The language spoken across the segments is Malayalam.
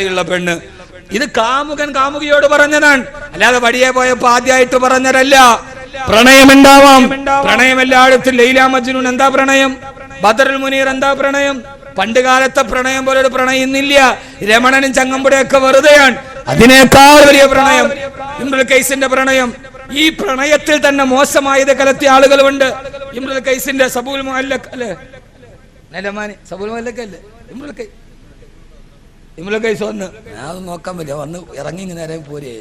യുള്ള പെണ്ണ് ഇത് കാമുകൻ കാമുകിയോട് പറഞ്ഞതാണ് അല്ലാതെ വടിയെ പോയപ്പോ ആദ്യമായിട്ട് പറഞ്ഞതല്ല പ്രണയം ഉണ്ടാവാം പ്രണയം എല്ലായിടത്തും ലൈല മജ്നൂൻ എന്താ പ്രണയം ബദറുൽ മുനീർ എന്താ പ്രണയം പണ്ട് കാലത്തെ പ്രണയം പോലെ ഒരു പ്രണയം ഇന്നില്ല രമണനും ചങ്ങമ്പുഴയൊക്കെ വെറുതെയാണ് അതിനേക്കാൾ വലിയ പ്രണയം ഇമ്രുൽ കൈസിന്റെ പ്രണയം ഈ പ്രണയത്തിൽ തന്നെ മോശമായത് കലത്തിയ ആളുകളുണ്ട് ഇമ്രുൽ കൈസിന്റെ സബൂൽ മുഹല്ലക്ക് അല്ലേ നിലമാനി സബൂൽ മുഹല്ലക്കല്ലേ ഇമ്രുൽ കൈ ഇമ്മലെ കൈസ് വന്ന് ഞാൻ അത് നോക്കാൻ പറ്റില്ല വന്ന് ഇറങ്ങി ഇങ്ങനെ നേരെ പോരെ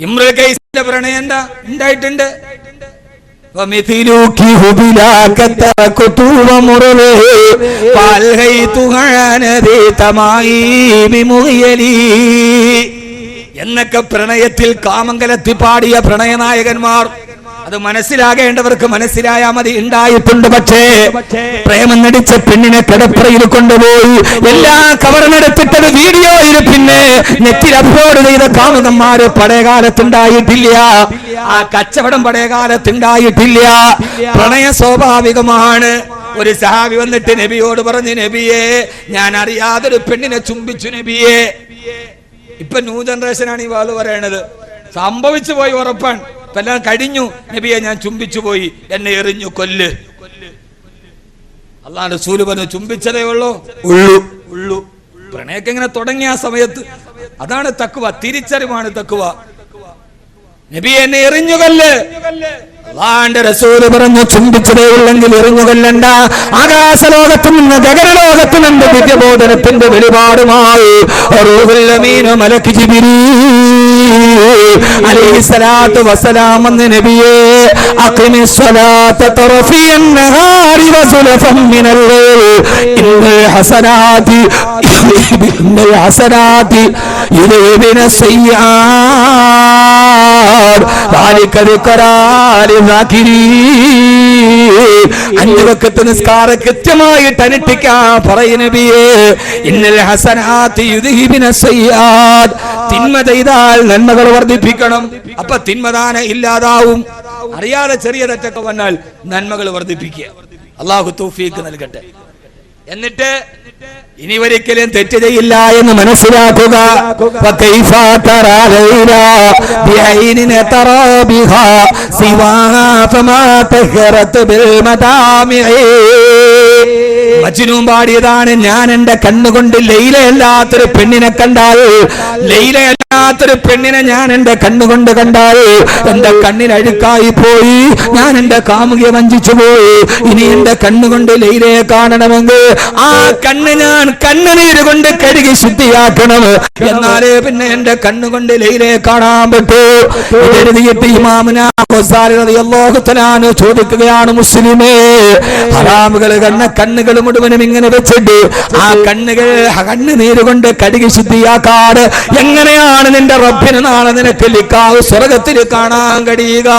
ഇമ്രൽ കൈസിന്റെ പ്രണയം എന്താ ഉണ്ടായിട്ടുണ്ട് ومثلك هبلاك تركت ومرله فألهيت عن ذي تمائم مغيلي എന്നൊക്കെ പ്രണയത്തിൽ കാമംഗലത്തി പാടിയ പ്രണയനായകന്മാർ അത് മനസ്സിലാകേണ്ടവർക്ക് മനസ്സിലായാ മതി. ഉണ്ടായിട്ടുണ്ട് പക്ഷേ പ്രേമം നടിച്ച പെണ്ണിനെ കിടപ്പറയിൽ കൊണ്ടുപോയി. എല്ലാ കവറിനെടുത്തിട്ടത് വീഡിയോയിൽ പിന്നെ നെറ്റിൽ അപ്ലോഡ് ചെയ്ത കാമുകന്മാര് പഴയകാലത്തുണ്ടായിട്ടില്ല. ആ കച്ചവടം പഴയകാലത്തുണ്ടായിട്ടില്ല. പ്രണയ സ്വാഭാവികമാണ്. ഒരു സഹാബി വന്നിട്ട് നബിയോട് പറഞ്ഞു നബിയെ ഞാൻ അറിയാതൊരു പെണ്ണിനെ ചുംബിച്ചു നബിയെ. ഇപ്പൊ ന്യൂ ജനറേഷൻ ആണ് ഈ വാൾ പറയണത്. സംഭവിച്ചു പോയി ഉറപ്പാണ്. ഇപ്പൊ എല്ലാം കഴിഞ്ഞു. നബിയെ ഞാൻ ചുംബിച്ചു പോയി. എന്നെ എറിഞ്ഞു കൊല്ല്. അള്ളാന്റെ സൂൽ പറഞ്ഞു ചുംബിച്ചതേ ഉള്ളൂ. ഉള്ളു. ഉള്ളു. പ്രണയൊക്കെ ഇങ്ങനെ തുടങ്ങിയ ആ സമയത്ത്. അതാണ് തക്കുവ തിരിച്ചറിവാണ് തക്കുവ നബി എന്നെ എറിഞ്ഞുകൊല്ല് അള്ളാന്റെ റസൂൽ പറഞ്ഞു ചുംബിച്ചതേ ഉള്ളെങ്കിൽ എറിഞ്ഞുകൊല്ലണ്ട ആകാശലോകത്ത് നിന്ന് ഗഗനലോകത്ത് നിന്ന് ദിവ്യബോധനത്തിന്റെ വെളിപാടുമായി. മലക്ക് ജിബിരീ അലൈഹിസ്സലാത്തു വസ്സലാം എന്ന നബിയെ അഖിമി സ്വലാത്ത തറഫിയൻ നഹാരി വസുലഫം മിനൽ ലൈൽ ഇന്നൽ ഹസനാതി ഇന്നൽ ഹസനാതി യുദീബിന സയ്യാർ ذلك ذكرى للذاكرين അഞ്ചു വക്കത്ത് നിസ്കാര കൃത്യമായിട്ട് അനുഷ്ഠിക്കാൻ പറയ നബിയെ ഇന്നൽ ഹസനാത്തി യുദ്ഹിബിന സയ്യാദ് തിന്മ ചെയ്താൽ നന്മകൾ വർദ്ധിപ്പിക്കണം. അപ്പൊ തിന്മദാന ഇല്ലാതാവും. അറിയാതെ ചെറിയ തെറ്റൊക്കെ വന്നാൽ നന്മകൾ വർദ്ധിപ്പിക്കുക. അള്ളാഹു തൗഫീക്ക് നൽകട്ടെ. എന്നിട്ട് ഇനി ഒരിക്കലും തെറ്റ് ചെയ്യില്ല എന്ന് മനസ്സിലാക്കുക. മജ്നൂം പാടിയതാണ് ഞാൻ എന്റെ കണ്ണുകൊണ്ട് ലൈലയല്ലാത്തൊരു പെണ്ണിനെ കണ്ടാൽ. ലൈല ലൈലയല്ലാത്തൊരു പെണ്ണിനെ ഞാൻ എന്റെ കണ്ണുകൊണ്ട് കണ്ടാൽ എന്റെ കണ്ണിൽ അഴുക്കായി പോയി. ഞാൻ എന്റെ കാമുകിയെ വഞ്ചിച്ചു പോയി. ഇനി എന്റെ കണ്ണുകൊണ്ട് ലൈലയെ കാണണമെങ്കിൽ ആ കണ്ണ് ഞാൻ കണ്ണുനീര് കൊണ്ട് കഴുകി ശുദ്ധിയാക്കണം. എന്നാലേ പിന്നെ എന്റെ കണ്ണുകൊണ്ട് ലൈലയെ കാണാൻ പറ്റൂ. ചോദിക്കുകയാണ് മുസ്ലിമേ ഹറാമുകൾ കണ്ണ കണ്ണുകൾ മുഴുവനും ഇങ്ങനെ വെച്ചിട്ട് ആ കണ്ണുകൾ കണ്ണുനീര് കൊണ്ട് കഴുകി ശുദ്ധിയാക്കാട് എങ്ങനെയാണ് നിന്റെ റബ്ബിന് നാളെ നിനക്ക് ലിക്കാവ് സ്വർഗത്തിൽ കാണാൻ കഴിയുക.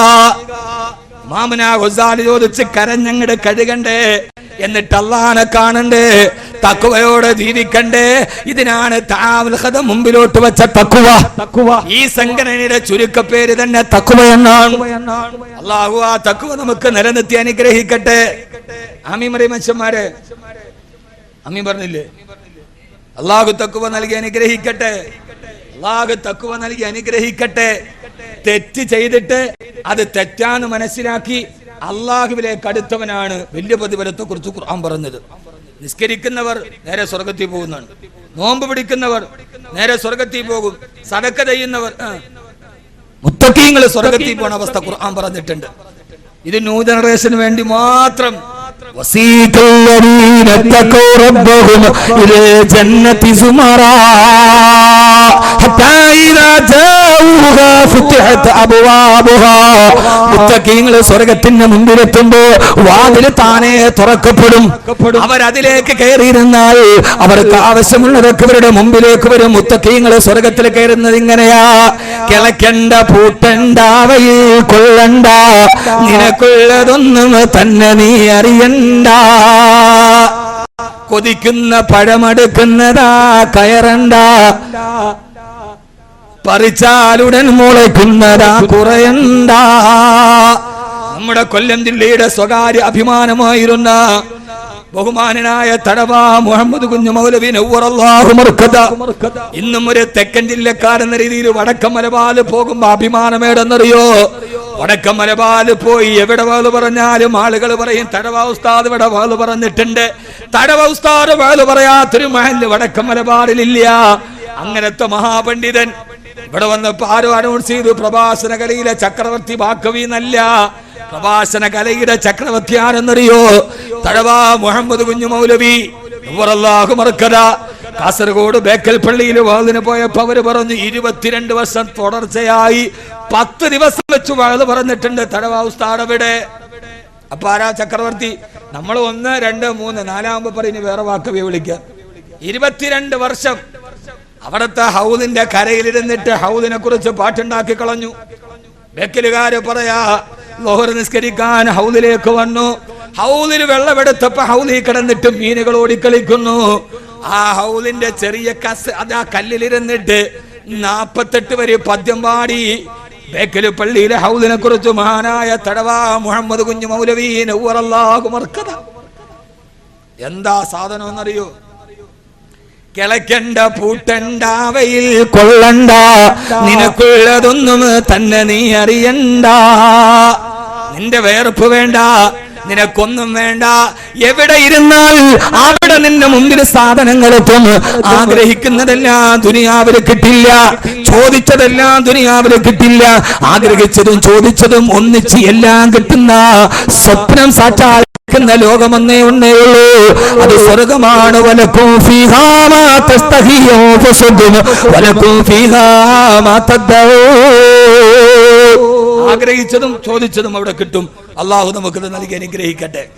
മാമന ഹുസാലി ചോദിച്ച് കരഞ്ഞങ്ങട് കഴുകണ്ടേ. എന്നിട്ട് അള്ളാനെ കാണണ്ടേ. തക്കുവയോടെ ജീവിക്കണ്ടേ ഇതിനാണ് താവൽഹത മുമ്പിലോട്ട് വെച്ച തക്കുവ. തക്കുവ. ഈ സംഘടനയുടെ ചുരുക്കപ്പേര് തന്നെ തക്കുവ എന്നാണ്. അള്ളാഹു ആ തക്കുവ നമുക്ക് നിലനിർത്തി അനുഗ്രഹിക്കട്ടെ. ആമി മറിയ മനുഷ്യന്മാരെ. അമ്മി പറഞ്ഞില്ലേ? അള്ളാഹു തക്കുവ നൽകി അനുഗ്രഹിക്കട്ടെ. അള്ളാഹു തക്കുവ നൽകി അനുഗ്രഹിക്കട്ടെ തെറ്റ് ചെയ്തിട്ട് അത് തെറ്റാന്ന് മനസ്സിലാക്കി അള്ളാഹുവിലേക്ക് അടുത്തവനാണ് വലിയ പ്രതിഫലത്തെ കുറിച്ച് ഖുർആൻ പറഞ്ഞത് നിസ്കരിക്കുന്നവർ നേരെ സ്വർഗത്തിൽ പോകുന്നുണ്ട് നോമ്പ് പിടിക്കുന്നവർ നേരെ സ്വർഗത്തിൽ പോകും സടക്ക ചെയ്യുന്നവർ ആ. മുത്തക്കീങ്ങൾ സ്വർഗത്തിൽ പോണ അവസ്ഥ ഖുർആൻ പറഞ്ഞിട്ടുണ്ട് ഇത് ന്യൂ ജനറേഷന് വേണ്ടി മാത്രം وسيق الذين اتقوا ربهم إلى الجنة زمرا മുത്തക്കീങ്ങൾ സ്വർഗത്തിന്റെ മുമ്പിലെത്തുമ്പോ വാതിൽ താനെ തുറക്കപ്പെടും. അവരതിലേക്ക് കയറിയിരുന്നാൽ അവർക്ക് ആവശ്യമുള്ളതൊക്കെ ഇവരുടെ മുമ്പിലേക്ക് വരും. മുത്തക്കീങ്ങൾ സ്വർഗത്തിൽ കയറുന്നത് ഇങ്ങനെയാ. കിളക്കണ്ട പൂട്ടണ്ട വയിൽ കൊള്ളണ്ട. നിനക്കുള്ളതൊന്നും തന്നെ നീ അറിയണ്ട. കൊതിക്കുന്ന പഴമെടുക്കുന്നതാ കയറണ്ട. പറിച്ചാലുടൻ മുളയ്ക്കുന്നതാ കുറയണ്ട. നമ്മുടെ കൊല്ലം ജില്ലയുടെ സ്വകാര്യ അഭിമാനമായിരുന്ന ബഹുമാനനായ തടവ മുഹമ്മദ് കുഞ്ഞു മൗലവി നവ്വറല്ലാഹു ഇന്നും ഒരു തെക്കൻ ജില്ലക്കാരെന്ന രീതിയിൽ വടക്ക മലബാൽ പോകുമ്പോ അഭിമാനമേടെന്നറിയോ? വടക്ക മലബാൽ പോയി എവിടെ വാൾ പറഞ്ഞാലും ആളുകൾ പറയും തടവ ഉസ്താദ് ഇവിടെ വാൾ പറഞ്ഞിട്ടുണ്ട്. തടവ ഉസ്താദ് വാൾ പറയാത്തൊരു മഹൽ വടക്ക മലബാറിലില്ല. അങ്ങനത്തെ മഹാപണ്ഡിതൻ ഇവിടെ വന്നപ്പോ ആരോ അനൗൺസ് ചെയ്തു പ്രഭാസന കലയിലെ ചക്രവർത്തി ബാക്കവി എന്നല്ല പ്രഭാസന കലയുടെ ചക്രവർത്തി ആരെന്നറിയോ തഴവാ മുഹമ്മദ് കുഞ്ഞു മൗലവി. കാസർഗോഡ് ബേക്കൽ പള്ളിയിൽ വാതിന് പോയപ്പോ അവർ പറഞ്ഞു ഇരുപത്തിരണ്ട് വർഷം തുടർച്ചയായി പത്ത് ദിവസം വെച്ച് വാത് പറഞ്ഞിട്ടുണ്ട് തടവ ഉസ്താദ് അവിടെ. അപ്പൊ ആരാ ചക്രവർത്തി? നമ്മൾ ഒന്ന് രണ്ട് മൂന്ന് നാലാകുമ്പോ പറയുന്നു വേറെ വാക്കവി വിളിക്കാം. ഇരുപത്തിരണ്ട് വർഷം അവിടുത്തെ ഹൗദിന്റെ കരയിലിരുന്നിട്ട് ഹൗദിനെ കുറിച്ച് പാട്ടുണ്ടാക്കി കളഞ്ഞു. വെക്കലുകാര് പറയാ ലോഹർ നിസ്കരിക്കാൻ ഹൗദിലേക്ക് വന്നു. ഹൗദിൽ വെള്ളമെടുത്തപ്പോ ഹൗദിൽ കിടന്നിട്ട് മീനുകൾ ഓടിക്കളിക്കുന്നു. ആ ഹൗദിന്റെ ചെറിയ കസ് അത് ആ കല്ലിലിരുന്നിട്ട് നാപ്പത്തെട്ട് വരെ പദ്യം പാടി. ബേക്കൽ പള്ളിയിലെ ഹൗദിനെ കുറിച്ച് മഹാനായ തടവാ മുഹമ്മദ് കുഞ്ഞു മൗലവീൻ എന്താ സാധനം എന്നറിയോ? കിളയ്ക്കണ്ട പൂട്ടണ്ടാവയിൽ കൊള്ളണ്ട. നിനക്കുള്ളതൊന്നും തന്നെ നീ അറിയണ്ട. നിന്റെ വേർപ്പ് വേണ്ട നിനക്കൊന്നും വേണ്ട. എവിടെ ഇരുന്നാൽ അവിടെ നിന്റെ മുമ്പിൽ സാധനങ്ങൾ എത്തും. ആഗ്രഹിക്കുന്നതെല്ലാം ദുനിയാവിൽ കിട്ടില്ല. ചോദിച്ചതെല്ലാം ദുനിയാവിൽ കിട്ടില്ല. ആഗ്രഹിച്ചതും ചോദിച്ചതും ഒന്നിച്ച് എല്ലാം കിട്ടുന്ന സ്വപ്നം സാക്ഷാൽ ക്കുന്ന ലോകമെന്നേ ഒന്നേ ഉള്ളൂ. അത് സ്വർഗമാണ്. ആഗ്രഹിച്ചതും ചോദിച്ചതും അവിടെ കിട്ടും. അള്ളാഹു നമുക്ക് നൽകി അനുഗ്രഹിക്കട്ടെ.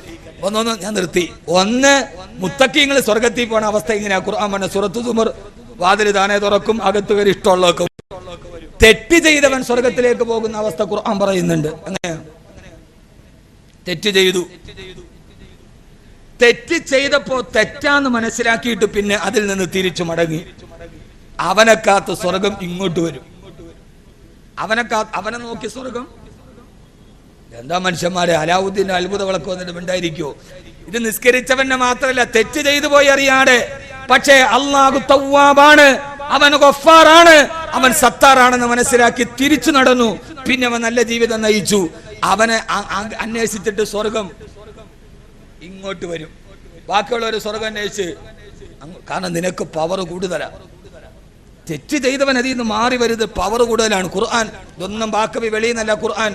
ഒന്നൊന്ന് ഞാൻ നിർത്തി. ഒന്ന് മുത്തക്കിങ്ങൾ സ്വർഗത്തിൽ പോണ അവസ്ഥ ഇങ്ങനെയാ ഖുർആൻ പറഞ്ഞ സുറത്തു സുമർ. വാതിൽ താനെ തുറക്കും അകത്ത് കയറി ഇഷ്ടമുള്ളവർക്ക് തെറ്റ് ചെയ്തവൻ സ്വർഗത്തിലേക്ക് പോകുന്ന അവസ്ഥ ഖുർആൻ പറയുന്നുണ്ട്. എങ്ങനെയാ തെറ്റ് ചെയ്തു. തെറ്റ് ചെയ്തപ്പോ തെറ്റാന്ന് മനസ്സിലാക്കിയിട്ട് പിന്നെ അതിൽ നിന്ന് തിരിച്ചു മടങ്ങി. അവനെ കാത്ത് സ്വർഗം ഇങ്ങോട്ട് വരും. അവനെ അവനെ നോക്കി സ്വർഗം. എന്താ മനുഷ്യന്മാരെ അലാവുദ്ദീൻ അത്ഭുത വിളക്ക് വന്നിട്ട് ഉണ്ടായിരിക്കോ ഇത് നിസ്കരിച്ചവനെ മാത്രമല്ല തെറ്റ് ചെയ്തു പോയി അറിയാതെ പക്ഷേ അള്ളാഹു തവ്വാബാണ് അവൻ ഗൊഫാറാണ് അവൻ സത്താറാണെന്ന് മനസ്സിലാക്കി തിരിച്ചു നടന്നു. പിന്നെ അവൻ നല്ല ജീവിതം നയിച്ചു. അവനെ അ- അ- അന്വേഷിച്ചിട്ട് സ്വർഗം ഇങ്ങോട്ട് വരും ബാക്കിയുള്ളവർ സ്വർഗം അന്വേഷിച്ച് അങ്ങ് കാരണം നിനക്ക് പവർ കൂടുതലാ തെറ്റ് ചെയ്തവൻ അതിൽ നിന്ന് മാറി വരുന്നത് പവർ കൂടുതലാണ് ഖുർആൻ ഇതൊന്നും ബാക്കവി വെളിയിൽ നിന്നല്ല ഖുർആൻ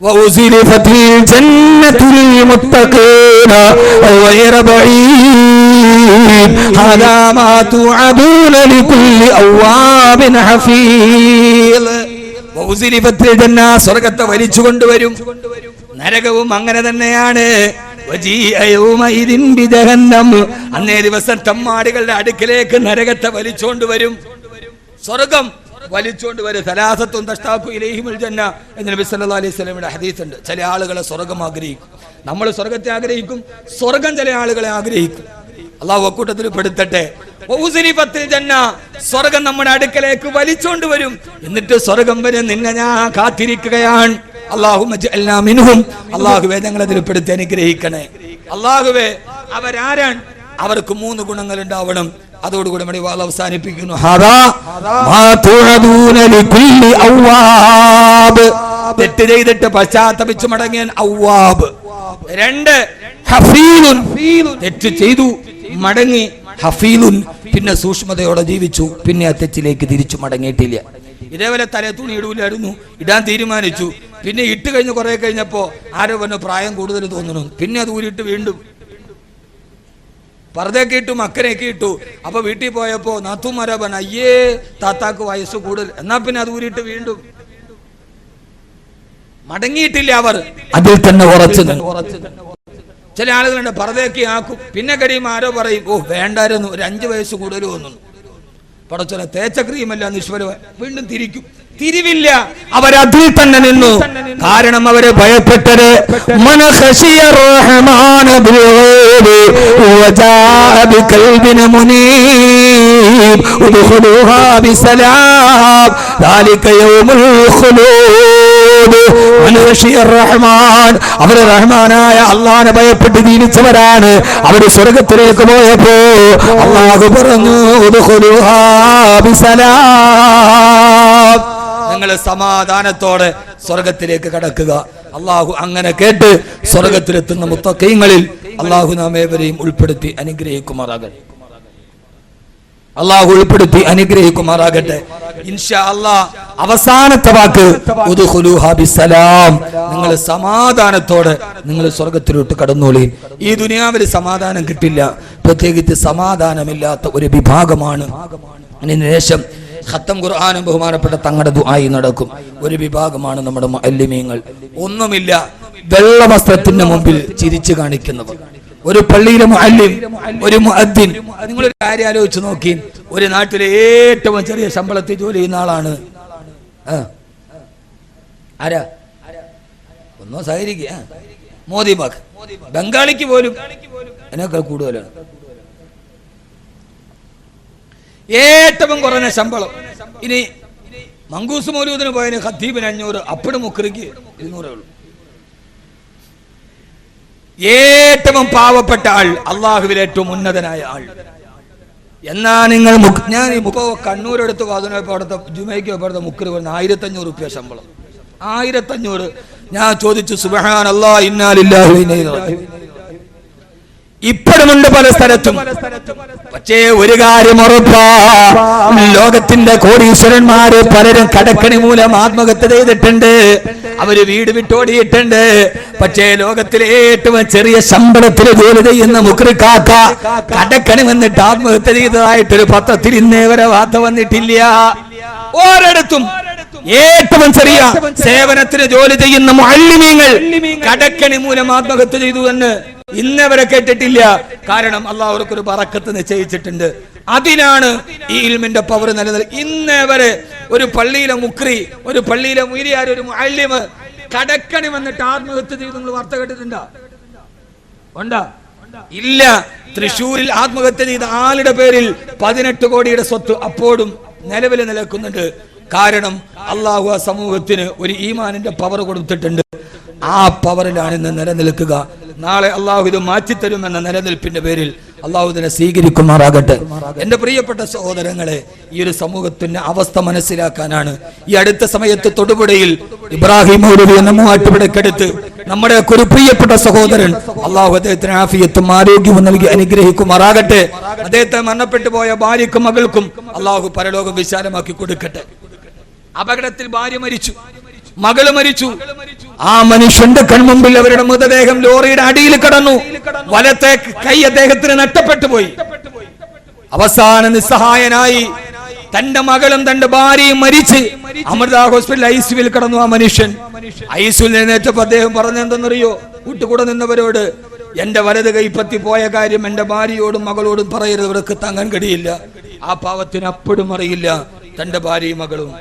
وأزلفت الجنة للمتقين غير بعيد هذا ما توعدون لكل أواب حفيظ വൗസിലിഫത്തിൽ ജന്ന സ്വർഗത്തെ വലിച്ചു കൊണ്ടുവരും നരകവും അങ്ങനെ തന്നെയാണ്. അന്നേ ദിവസം തമ്മാടികളുടെ അടുക്കിലേക്ക് നരകത്തെ വലിച്ചോണ്ട് വരും സ്വർഗം വലിച്ചോണ്ട് വരും സലാസത്തും തഷ്ടാക്കു ഇലൈഹിമുൽ ജന്ന. എന്ന നബി സല്ലല്ലാഹു അലൈഹി വസല്ലമയുടെ ഹദീസ് ഉണ്ട് ചില ആളുകളെ സ്വർഗം ആഗ്രഹിക്കും. നമ്മൾ സ്വർഗത്തെ ആഗ്രഹിക്കും. സ്വർഗം ചില ആളുകളെ ആഗ്രഹിക്കും. അള്ളാഹു അക്കൂട്ടത്തിൽ പെടുത്തട്ടെ. സ്വർഗം നമ്മുടെ അടുക്കലേക്ക് വലിച്ചോണ്ട് വരും. എന്നിട്ട് സ്വർഗം വരെ നിന്നെ ഞാൻ കാത്തിരിക്കുകയാണ്. അള്ളാഹുമിനും അള്ളാഹുവെ ഞങ്ങളെ അതിൽപ്പെടുത്തി അനുഗ്രഹിക്കണേ. അള്ളാഹുവേ അവരാരാണ്? അവർക്ക് മൂന്ന് ഗുണങ്ങൾ ഉണ്ടാവണം അതോടുകൂടി നമ്മുടെ വാൾ അവസാനിപ്പിക്കുന്നു. തെറ്റ് ചെയ്തിട്ട് പശ്ചാത്തപിച്ചു മടങ്ങിയ ഔവാബ്. രണ്ട് തെറ്റ് ചെയ്തു മടങ്ങി ഹഫീലുൻ പിന്നെ സൂക്ഷ്മതയോടെ ജീവിച്ചു. പിന്നെ ആ തെറ്റിലേക്ക് തിരിച്ചു മടങ്ങിയിട്ടില്ല. ഇതേപോലെ തലേ തുണി ഇടൂലായിരുന്നു. ഇടാൻ തീരുമാനിച്ചു. പിന്നെ ഇട്ട് കഴിഞ്ഞ് കുറെ കഴിഞ്ഞപ്പോ ആരോ പറഞ്ഞു പ്രായം കൂടുതൽ തോന്നുന്നു. പിന്നെ അത് ഊരിട്ട് വീണ്ടും പർദ്ദയൊക്കെ ഇട്ടു മക്കനെയൊക്കെ ഇട്ടു. അപ്പൊ വീട്ടിൽ പോയപ്പോ നാത്തുമാരാ പറഞ്ഞു അയ്യേ താത്താക്ക് വയസ്സ് കൂടുതൽ. എന്നാ പിന്നെ അത് ഊരിട്ട് വീണ്ടും മടങ്ങിയിട്ടില്ല അവർ. അതിൽ തന്നെ ഉറച്ചു ചില ആളുകളുണ്ട് പറതേക്ക് ആക്കും. പിന്നെ കഴിയും ആരോ പറയും ഓ വേണ്ടായിരുന്നു ഒരു അഞ്ചു വയസ്സ് കൂടുതൽ വന്നു പടച്ചോനെ തേച്ച ക്രീമല്ല നിഷ്ഫല വീണ്ടും തിരിക്കും. തിരിവില്ല അവരതിൽ തന്നെ നിന്നു. കാരണം അവരെ ഭയപ്പെട്ടത് من യൂബ് റഹ്മാൻ. അവർ റഹ്മാനായ അള്ളാനെ ഭയപ്പെട്ട് ജീവിച്ചവരാണ്. അവർ സ്വർഗത്തിലേക്ക് പോയപ്പോ അള്ളാഹു പറഞ്ഞു നിങ്ങൾ സമാധാനത്തോടെ സ്വർഗത്തിലേക്ക് കടക്കുക. അള്ളാഹു അങ്ങനെ കേട്ട് സ്വർഗത്തിലെത്തുന്ന മുത്തക്കൈങ്ങളിൽ അള്ളാഹു നാം ഏവരെയും ഉൾപ്പെടുത്തി അനുഗ്രഹിക്കുമാറാകട്ടെ. അള്ളാഹു ഉൾപ്പെടുത്തി അനുഗ്രഹിക്കുമാറാകട്ടെ. ഇൻഷാ അള്ളാഹ് അവസാനത്തെ വാക്ക് നിങ്ങൾ സമാധാനത്തോടെ നിങ്ങൾ സ്വർഗത്തിലോട്ട് കടന്നോളീൻ ഈ ദുനിയാവിൽ സമാധാനം കിട്ടില്ല. പ്രത്യേകിച്ച് സമാധാനമില്ലാത്ത ഒരു വിഭാഗമാണ്. അതിനുശേഷം ഖത്തം ഖുർആാനും ബഹുമാനപ്പെട്ട തങ്ങളുടെ ദുആയി നടക്കും. ഒരു വിഭാഗമാണ് നമ്മുടെ അല്ലിമീങ്ങൾ ഒന്നുമില്ല വെള്ള വസ്ത്രത്തിന്റെ മുമ്പിൽ ചിരിച്ചു കാണിക്കുന്നവർ. ഒരു പള്ളിയിലെ മുഅല്ലിം ഒരു മുഅദ്ദിൻ. നിങ്ങളൊരു കാര്യം ആലോചിച്ച് നോക്കി. ഒരു നാട്ടിലെ ഏറ്റവും ചെറിയ ശമ്പളത്തിൽ ജോലി ചെയ്യുന്ന ആളാണ്. ആരാ? ഒന്നോ സഹകരിക്കുക മോദി ബാഗ് ബംഗാളിക്ക് പോലും അതിനൊക്കെ കൂടുതലാണ്. ഏറ്റവും കുറഞ്ഞ ശമ്പളം. ഇനി മങ്കൂസ് മൗലൂദിന് പോയതിന് ഹദ്ദീപിന് അഞ്ഞൂറ് അപ്പഴും മുക്കറിക്ക് ഇരുന്നൂറേ ഉള്ളൂ. ഏറ്റവും പാവപ്പെട്ട ആൾ അള്ളാഹുവിൽ ഏറ്റവും ഉന്നതനായ ആൾ. എന്നാ നിങ്ങൾ ഞാൻ ഇപ്പോ കണ്ണൂരെടുത്ത് അതിനോപ്പോ അവിടുത്തെ ജുമയ്ക്ക് അവിടുത്തെ മുക്കറി പറഞ്ഞ ആയിരത്തി അഞ്ഞൂറ് റുപ്യ ശമ്പളം. ആയിരത്തി അഞ്ഞൂറ് ഞാൻ ചോദിച്ചു സുബഹാൻ അല്ലാ ഇന്നാലില്ലാഹി ഇപ്പോഴുമുണ്ട് പല സ്ഥലത്തും. പക്ഷേ ഒരു കാര്യം ഉറപ്പാ. ലോകത്തിന്റെ കോടീശ്വരന്മാര് പലരും കടക്കണി മൂലം ആത്മഹത്യ ചെയ്തിട്ടുണ്ട്. അവർ വീട് വിട്ടോടിയിട്ടുണ്ട്. പക്ഷേ ലോകത്തിലെ ഏറ്റവും ചെറിയ ശമ്പളത്തിൽ ജോലി ചെയ്യുന്ന മുക്രിക്കാക്ക കടക്കണി വന്നിട്ട് ആത്മഹത്യ ചെയ്തതായിട്ടൊരു പത്രത്തിൽ ഇന്നേ വരെ വാർത്ത വന്നിട്ടില്ല. ഓരോടത്തും ഏറ്റവും ചെറിയ സേവനത്തിന് ജോലി ചെയ്യുന്ന മുഅല്ലിമീങ്ങൾ കടക്കണി മൂലം ആത്മഹത്യ ചെയ്തു എന്ന് ഇന്നവരെ കേട്ടിട്ടില്ല. കാരണം അള്ളാഹ് അവർക്കൊരു പറക്കത്ത് നിശ്ചയിച്ചിട്ടുണ്ട്. അതിനാണ് ഈ ഇൽമിന്റെ പവർ നിലനിൽ ഇന്നവരെ ഒരു പള്ളിയിലെ മുക്രി ഒരു പള്ളിയിലെ മുരിയാർ ഒരു അല്യമ് കടക്കണി വന്നിട്ട് ആത്മഹത്യ ചെയ്ത് നിങ്ങൾ വാർത്ത കേട്ടിട്ടുണ്ടോ? ഉണ്ടോ? ഇല്ല. തൃശൂരിൽ ആത്മഹത്യ ചെയ്ത ആളുടെ പേരിൽ പതിനെട്ട് കോടിയുടെ സ്വത്ത് അപ്പോഴും നിലവിൽ നിലക്കുന്നുണ്ട്. കാരണം അള്ളാഹു ആ സമൂഹത്തിന് ഒരു ഈമാനിന്റെ പവർ കൊടുത്തിട്ടുണ്ട്. ആ പവറിലാണ് ഇന്ന് നിലനിൽക്കുക. നാളെ അള്ളാഹു ഇത് മാറ്റിത്തരുമെന്ന നിലനിൽപ്പിന്റെ പേരിൽ അള്ളാഹു ഇതിനെ സ്വീകരിക്കുമാറാകട്ടെ. എന്റെ പ്രിയപ്പെട്ട സഹോദരങ്ങളെ ഈ ഒരു സമൂഹത്തിന്റെ അവസ്ഥ മനസ്സിലാക്കാനാണ് ഈ അടുത്ത സമയത്ത് തൊടുപുഴയിൽ ഇബ്രാഹിം മൗലവി എന്ന മൂവാറ്റുപുഴക്കടുത്ത് നമ്മുടെ ഒരു പ്രിയപ്പെട്ട സഹോദരൻ അള്ളാഹു അദ്ദേഹത്തിന് ആഫിയത്തും ആരോഗ്യവും നൽകി അനുഗ്രഹിക്കുമാറാകട്ടെ. അദ്ദേഹത്തെ മരണപ്പെട്ടു പോയ ഭാര്യക്കും മകൾക്കും അള്ളാഹു പരലോകം വിശാലമാക്കി കൊടുക്കട്ടെ. അപകടത്തിൽ ഭാര്യ മരിച്ചു മകൾ മരിച്ചു ആ മനുഷ്യന്റെ കൺമുമ്പിൽ അവരുടെ മൃതദേഹം ലോറിയുടെ അടിയിൽ കടന്നു. വലത്തെ കൈ അദ്ദേഹത്തിന് നഷ്ടപ്പെട്ടു പോയി. അവസാന നിസ്സഹായനായി തന്റെ മകളും തന്റെ ഭാര്യയും മരിച്ച് അമൃത ഹോസ്പിറ്റൽ ഐസിയുവിൽ കടന്നു ആ മനുഷ്യൻ. ഐസിയുൽ എഴുന്നേറ്റപ്പോ അദ്ദേഹം പറഞ്ഞെന്തെന്നറിയോ കൂട്ടുകൂടെ നിന്നവരോട് എന്റെ വലത് കൈപ്പത്തി പോയ കാര്യം എന്റെ ഭാര്യയോടും മകളോടും പറയരുത്. ഇവർക്ക് താങ്ങാൻ കഴിയില്ല. ആ പാവത്തിന് അപ്പോഴും അറിയില്ല. തന്റെ ഭാര്യയും മകളും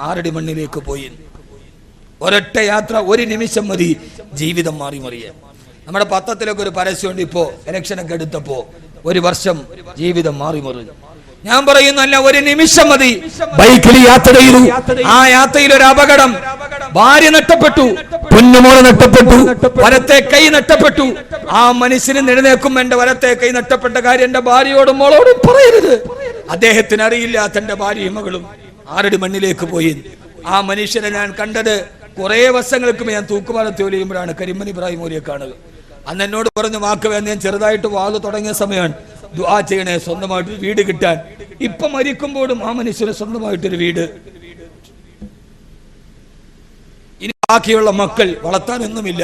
ആരടി മണ്ണിലേക്ക് പോയി. ഒരൊറ്റ യാത്ര ഒരു നിമിഷം മതി. ജീവിതം മാറി മറിയേ. നമ്മുടെ പത്രത്തിലൊക്കെ ഒരു പരസ്യമുണ്ട് ഇപ്പോ ഇലക്ഷനൊക്കെ എടുത്തപ്പോ. ഒരു വർഷം ജീവിതം മാറി മറിഞ്ഞു ഞാൻ പറയുന്നല്ല ഒരു നിമിഷം മതി. ബൈക്കിൽ യാത്ര ചെയ്തു. ആ യാത്രയിൽ ഒരു അപകടം. ഭാര്യ നഷ്ടപ്പെട്ടു. പൊന്നുമോൾ നഷ്ടപ്പെട്ടു. വലത്തെ കൈ നഷ്ടപ്പെട്ടു. ആ മനുഷ്യന് നിലനിൽക്കും എന്റെ വലത്തെ കൈ നഷ്ടപ്പെട്ട കാര്യം എന്റെ ഭാര്യയോടും മോളോടും പറയരുത്. അദ്ദേഹത്തിന് അറിയില്ല തന്റെ ഭാര്യയും മകളും ആരുടെ മണ്ണിലേക്ക് പോയി. ആ മനുഷ്യനെ ഞാൻ കണ്ടത് കുറെ വർഷങ്ങൾക്ക് ഞാൻ തൂക്കുപാലത്ത് ജോലി ചെയ്യുമ്പോഴാണ് കരിമൻ ഇബ്രാഹിം മോലിയെ കാണുക. അന്ന് എന്നോട് പറഞ്ഞു വാക്ക് വേണ്ട ഞാൻ ചെറുതായിട്ട് വാത് തുടങ്ങിയ സമയമാണ് ദുആ ചെയ്യണേ സ്വന്തമായിട്ട് വീട് കിട്ടാൻ. ഇപ്പൊ മരിക്കുമ്പോഴും ആ മനുഷ്യന് സ്വന്തമായിട്ടൊരു വീട്. ഇനി ബാക്കിയുള്ള മക്കൾ വളർത്താനൊന്നുമില്ല.